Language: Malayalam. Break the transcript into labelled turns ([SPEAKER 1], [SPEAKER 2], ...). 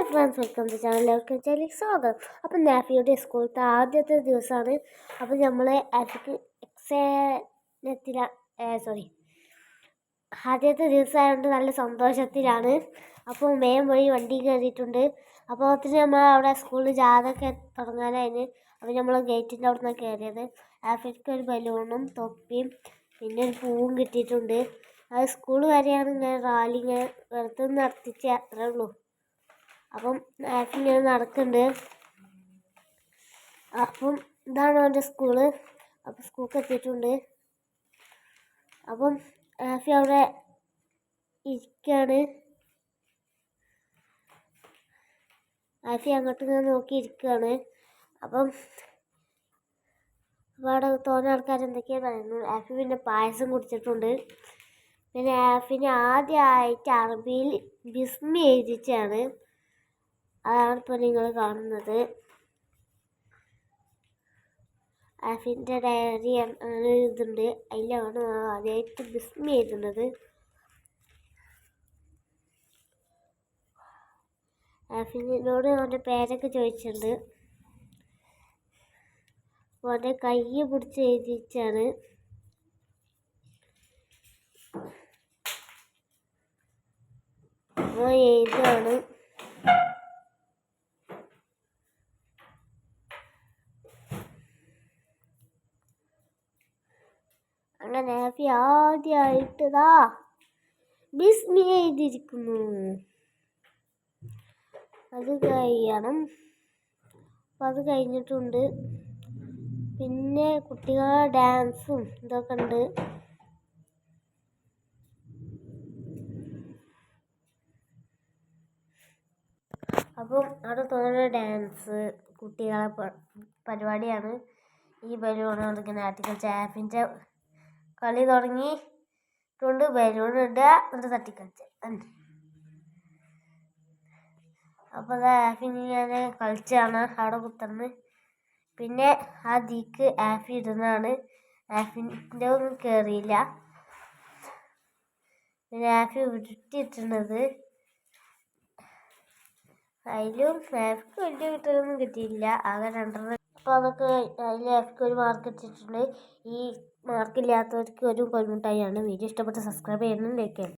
[SPEAKER 1] Hello friends welcome to channel എല്ലാവർക്കും ചാനലിലേക്ക് സ്വാഗതം അപ്പം നാഫിയുടെ സ്കൂളത്തെ ആദ്യത്തെ ദിവസമാണ് അപ്പം നമ്മൾ ആഫിക്ക് എക്സാനത്തില സോറി ആദ്യത്തെ ദിവസമായതുകൊണ്ട് നല്ല സന്തോഷത്തിലാണ്. അപ്പോൾ മേം വഴി വണ്ടി കയറിയിട്ടുണ്ട്. അപ്പോൾ ഒത്തിരി നമ്മൾ അവിടെ സ്കൂളിൽ ജാഥയൊക്കെ തുടങ്ങാനായിരുന്നു അപ്പോൾ നമ്മൾ ഗേറ്റിന്റെ അവിടെ നിന്നാണ് കയറിയത് ആഫിക്ക് ഒരു ബലൂണും തൊപ്പിയും പിന്നെ ഒരു പൂവും കിട്ടിയിട്ടുണ്ട്. അത് സ്കൂൾ വരെയാണ് ഇങ്ങനെ റാലി ഇങ്ങനെ വെറുതെ നടത്തിച്ച് അത്രേ ഉള്ളൂ. അപ്പം ആഫി ഇങ്ങനെ നടക്കുന്നുണ്ട് അപ്പം ഇതാണ് അവന്റെ സ്കൂൾ. അപ്പം സ്കൂൾക്ക് എത്തിയിട്ടുണ്ട്. അപ്പം ആഫി അവിടെ ഇരിക്കുകയാണ് ആഫി അങ്ങോട്ട് ഇങ്ങനെ നോക്കി ഇരിക്കുകയാണ് അപ്പം അവിടെ തോന്നുന്ന ആൾക്കാർ എന്തൊക്കെയാണ് പറയുന്നത്? ആഫി പിന്നെ പായസം കുടിച്ചിട്ടുണ്ട്. പിന്നെ ആഫിന് ആദ്യമായിട്ട് അറബിയിൽ ബിസ്മി എഴുതിച്ചാണ് അതാണ് ഇപ്പോൾ നിങ്ങൾ കാണുന്നത്. ആഫിന്റെ ഡയറി അങ്ങനെ ഇതുണ്ട്. അതിലാണ് ആദ്യമായിട്ട് ബിസ്മി എഴുതുന്നത്. ആഫിനോട് അവന്റെ പേരൊക്കെ ചോദിച്ചിട്ടുണ്ട്. അവന്റെ കൈ പിടിച്ച് എഴുതിച്ചാണ് അപ്പോൾ എഴുതുകയാണ് അങ്ങനെ ഹാപ്പി ആദ്യമായിട്ട് ഇതാ ബിസ്മി എഴുതിയിരിക്കുന്നു. അത് കഴിയണം. അപ്പം അത് കഴിഞ്ഞിട്ടുണ്ട്. പിന്നെ കുട്ടികളുടെ ഡാൻസും ഇതൊക്കെ ഉണ്ട്. അപ്പം അവിടെ തോന്നുന്ന ഡാൻസ് കുട്ടികളെ പരിപാടിയാണ്. ഈ ബലൂൺ കൊണ്ട് ഇങ്ങനെ ആർട്ടിക്കൽ ആഫിന്റെ കളി തുടങ്ങി കൊണ്ട് ബലൂൺ ഇടുക എന്നിട്ട് തട്ടിക്കളിച്ച് അപ്പോൾ ആഫിന് ഞാൻ കളിച്ചാണ് അവിടെ കുത്തുന്നത് പിന്നെ ആ ദീക്ക് ആഫി ഇടുന്നതാണ്. ആഫിന്റെ ഒന്നും കയറിയില്ല പിന്നെ ആഫി വിട്ടിട്ടുണ്ടത് അതിലും ആഫിക്ക് വലിയ കിട്ടലൊന്നും കിട്ടിയില്ല. ആകെ രണ്ടെണ്ണം അപ്പോൾ അതൊക്കെ അതിൽ ആഫിക്ക് ഒരു മാർക്ക് കിട്ടിയിട്ടുണ്ട്. ഈ മാർക്കില്ലാത്തവർക്ക് ഒരു കൊൽമുട്ടായിയാണ് വീഡിയോ ഇഷ്ടപ്പെട്ട സബ്സ്ക്രൈബ് ചെയ്യണം ലൈക്ക് ചെയ്യണം.